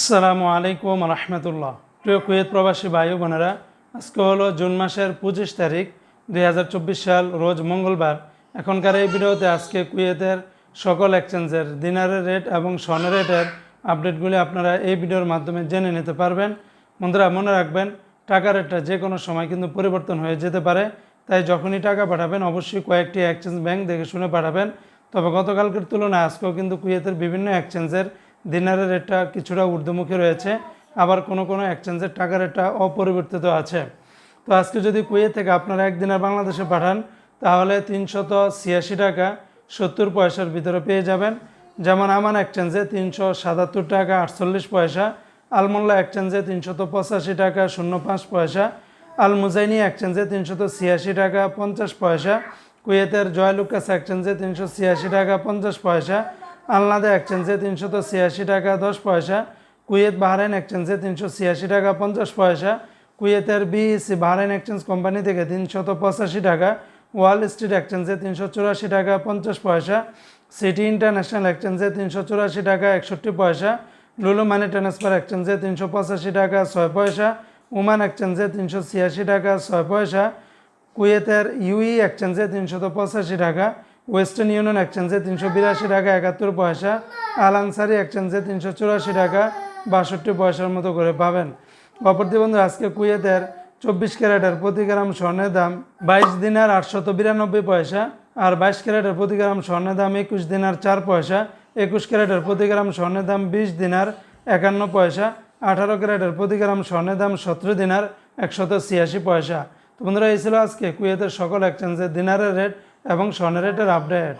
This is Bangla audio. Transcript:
আসসালামু আলাইকুম রহমতুল্লাহ। প্রিয় কুয়েত প্রবাসী ভাই বোনেরা, আজকে হলো জুন মাসের পঁচিশ তারিখ দু হাজার চব্বিশ সাল, রোজ মঙ্গলবার। এখনকার এই ভিডিওতে আজকে কুয়েতের সকল এক্সচেঞ্জের, দিনারের রেট এবং স্বর্ণের রেটের আপডেটগুলি আপনারা এই ভিডিওর মাধ্যমে জেনে নিতে পারবেন। বন্ধুরা, মনে রাখবেন টাকার রেটটা যে কোনো সময় কিন্তু পরিবর্তন হয়ে যেতে পারে। তাই যখনই টাকা পাঠাবেন, অবশ্যই কয়েকটি এক্সচেঞ্জ ব্যাংক দেখে শুনে পাঠাবেন। তবে গতকালকের তুলনায় আজকেও কিন্তু কুয়েতের বিভিন্ন এক্সচেঞ্জের দিনারের রেটটা কিছুটা ঊর্ধ্বমুখী রয়েছে, আবার কোনো কোনো এক্সচেঞ্জের টাকার রেটটা অপরিবর্তিত আছে। তো আজকে যদি কুয়েত থেকে আপনারা এক দিনের বাংলাদেশে পাঠান, তাহলে তিনশত ছিয়াশি টাকা সত্তর পয়সার ভিতরে পেয়ে যাবেন। যেমন আমান এক্সচেঞ্জে তিনশো সাতাত্তর টাকা আটচল্লিশ পয়সা আলমোল্লা এক্সচেঞ্জে তিনশত পঁচাশি টাকা শূন্য পাঁচ পয়সা আল মুজাইনি এক্সচেঞ্জে তিনশত ছিয়াশি টাকা পঞ্চাশ পয়সা কুয়েতের জয়লুকাস এক্সচেঞ্জে তিনশো ছিয়াশি টাকা পঞ্চাশ পয়সা আলনাদা এক্সচেঞ্জে তিনশত ছিয়াশি টাকা, দশ পয়সা। কুয়েত বাহরাইন এক্সচেঞ্জে তিনশো ছিয়াশি টাকা, পঞ্চাশ পয়সা। কুয়েতের বিইসি বাহরাইন এক্সচেঞ্জ কোম্পানি থেকে তিনশত পঁচাশি টাকা। ওয়াল স্ট্রিট এক্সচেঞ্জে তিনশো চুরাশি টাকা, পঞ্চাশ পয়সা। সিটি ইন্টারন্যাশনাল এক্সচেঞ্জে তিনশো চুরাশি টাকা, একষট্টি পয়সা। লুলু মানি ট্রান্সফার এক্সচেঞ্জে তিনশো পঁচাশি টাকা, ছয় পয়সা। ওমান এক্সচেঞ্জে তিনশো ছিয়াশি টাকা, ছয় পয়সা। কুয়েতের ইউই এক্সচেঞ্জে তিনশত পঁচাশি টাকা। ওয়েস্টার্ন ইউনিয়ন এক্সচেঞ্জে তিনশো বিরাশি টাকা, একাত্তর পয়সা। আল আনসারি এক্সচেঞ্জে তিনশো চুরাশি টাকা, বাষট্টি পয়সার মতো করে পাবেন। অপরদি বন্ধু, আজকে কুয়েতের চব্বিশ ক্যারেটের প্রতি গ্রাম স্বর্ণের দাম বাইশ দিনার আটশত বিরানব্বই পয়সা আর বাইশ ক্যারেটের প্রতি গ্রাম স্বর্ণের দাম একুশ দিনার চার পয়সা। একুশ ক্যারেটের প্রতি গ্রাম স্বর্ণের দাম বিশ দিনার একান্ন পয়সা। আঠারো ক্যারেটের প্রতি গ্রাম স্বর্ণের দাম সতেরো দিনার একশত ছিয়াশি পয়সা। তো বন্ধুরা, এই ছিল আজকে কুয়েতের সকল এক্সচেঞ্জের দিনারের রেট। এবং সনেরেটের আপডেট